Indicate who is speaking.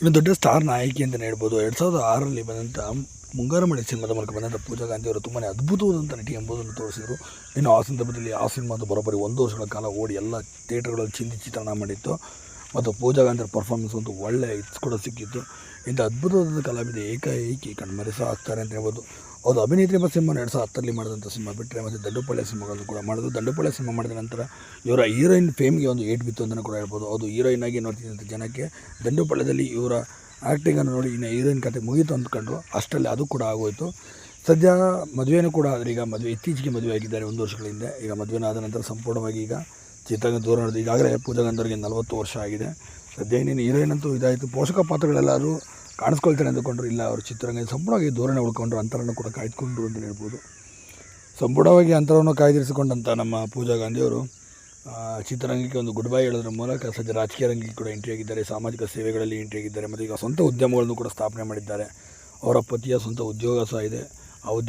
Speaker 1: ಇನ್ನು ದೊಡ್ಡ ಸ್ಟಾರ್ ನಾಯಕಿ ಅಂತಲೇ ಹೇಳ್ಬೋದು. ಎರಡು ಸಾವಿರದ ಆರರಲ್ಲಿ ಬಂದಂಥ ಮುಂಗಾರು ಮಳೆ ಸಿನಿಮಾದ ಮೂಲಕ ಬಂದಂಥ ಪೂಜಾ ಗಾಂಧಿ ಅವರು ತುಂಬಾ ಅದ್ಭುತವಾದಂಥ ನಟಿ ಎಂಬುದನ್ನು ತೋರಿಸಿದರು. ಇನ್ನು ಆ ಸಂದರ್ಭದಲ್ಲಿ ಆ ಸಿನಿಮಾದ ಬರೋಬ್ಬರಿ ಒಂದು ವರ್ಷಗಳ ಕಾಲ ಓಡಿ ಎಲ್ಲ ಥಿಯೇಟರ್ಗಳಲ್ಲಿ ಚಿಂದಿ ಚಿತ್ರಣ ಮಾಡಿತ್ತು. ಮತ್ತು ಪೂಜಾ ಗಾಂಧಿ ಪರ್ಫಾರ್ಮೆನ್ಸ್ ಒಂದು ಒಳ್ಳೆಯ ಇಟ್ಸ್ ಕೂಡ ಸಿಕ್ಕಿತ್ತು. ಇಂಥ ಅದ್ಭುತವಾದ ಕಲಾವಿದೆ ಏಕಾಏಕಿ ಕಣ್ಮರೆಸ ಆಗ್ತಾರೆ ಅಂತ ಹೇಳ್ಬೋದು. ಹೌದು, ಅಭಿನೇತ್ರಿ ಸಿನಿಮಾ ಎರಡು ಸಾವಿರದ ಹತ್ತರಲ್ಲಿ ಮಾಡಿದಂಥ ಸಿನಿಮಾ ಬಿಟ್ಟರೆ ಮತ್ತು ದಂಡುಪಾಳ್ಯ ಸಿನಿಮಾಗಳನ್ನು ಕೂಡ ಮಾಡಿದ್ರು. ದಂಡುಪಳ್ಳಿ ಸಿನಿಮಾ ಮಾಡಿದ ನಂತರ ಇವರ ಹೀರೋಯಿನ್ ಫೇಮ್ಗೆ ಒಂದು ಏಟ್ ಬಿತ್ತು ಅಂತಲೂ ಕೂಡ ಹೇಳ್ಬೋದು. ಅದು ಹೀರೋಯಿನ್ ಆಗಿ ನೋಡ್ತಿದ್ದಂಥ ಜನಕ್ಕೆ ದಂಡುಪಾಳ್ಯದಲ್ಲಿ ಇವರ ಆ್ಯಕ್ಟಿಂಗನ್ನು ನೋಡಿ ಇನ್ನು ಹೀರೋಯಿನ್ ಕತೆ ಮುಗೀತು ಅಂದ್ಕೊಂಡ್ರು. ಅಷ್ಟರಲ್ಲಿ ಅದು ಕೂಡ ಆಗೋಯಿತು. ಸದ್ಯ ಮದುವೆನೂ ಕೂಡ ಆದರೆ ಈಗ ಮದುವೆ, ಇತ್ತೀಚೆಗೆ ಮದುವೆ ಆಗಿದ್ದಾರೆ ಒಂದು ವರ್ಷಗಳ ಹಿಂದೆ. ಈಗ ಮದುವೆನಾದ ನಂತರ ಸಂಪೂರ್ಣವಾಗಿ ಈಗ ಚಿತ್ರರಂಗ ದೂರ ನಡೆದು ಈಗಾಗಲೇ ಪೂಜಾ ಗಂಧರ್ಗೆ ನಲವತ್ತು ವರ್ಷ ಆಗಿದೆ. ಸದ್ಯ ಇನ್ನೇನು ಹೀರೋಯಿನ್ ಅಂತೂ ಇದಾಯಿತು. ಪೋಷಕ ಪಾತ್ರಗಳೆಲ್ಲರೂ ಕಾಣಿಸ್ಕೊಳ್ತಾರೆ ಅಂದುಕೊಂಡ್ರು ಇಲ್ಲ, ಅವರು ಚಿತ್ರರಂಗ ಸಂಪೂರ್ಣವಾಗಿ ದೂರನೇ ಉಳ್ಕೊಂಡ್ರು ಅಂತರನ್ನು ಕೂಡ ಕಾಯ್ದುಕೊಂಡ್ರು ಅಂತ ಹೇಳ್ಬೋದು. ಸಂಪೂರ್ಣವಾಗಿ ಅಂತರವನ್ನು ಕಾಯ್ದಿರಿಸಿಕೊಂಡಂಥ ನಮ್ಮ ಪೂಜಾ ಗಾಂಧಿಯವರು ಚಿತ್ರರಂಗಕ್ಕೆ ಒಂದು ಗುಡ್ ಬೈ ಹೇಳೋದ್ರ ಮೂಲಕ ಸದ್ಯ ರಾಜಕೀಯ ರಂಗಕ್ಕೆ ಕೂಡ ಎಂಟ್ರಿ ಆಗಿದ್ದಾರೆ, ಸಾಮಾಜಿಕ ಸೇವೆಗಳಲ್ಲಿ ಎಂಟ್ರಿ ಆಗಿದ್ದಾರೆ, ಮತ್ತು ಈಗ ಸ್ವಂತ ಉದ್ಯಮಗಳನ್ನು ಕೂಡ ಸ್ಥಾಪನೆ ಮಾಡಿದ್ದಾರೆ. ಅವರ ಪತಿಯ ಸ್ವಂತ ಉದ್ಯೋಗ ಸಹ ಇದೆ. ಆ ಉದ್ಯೋಗ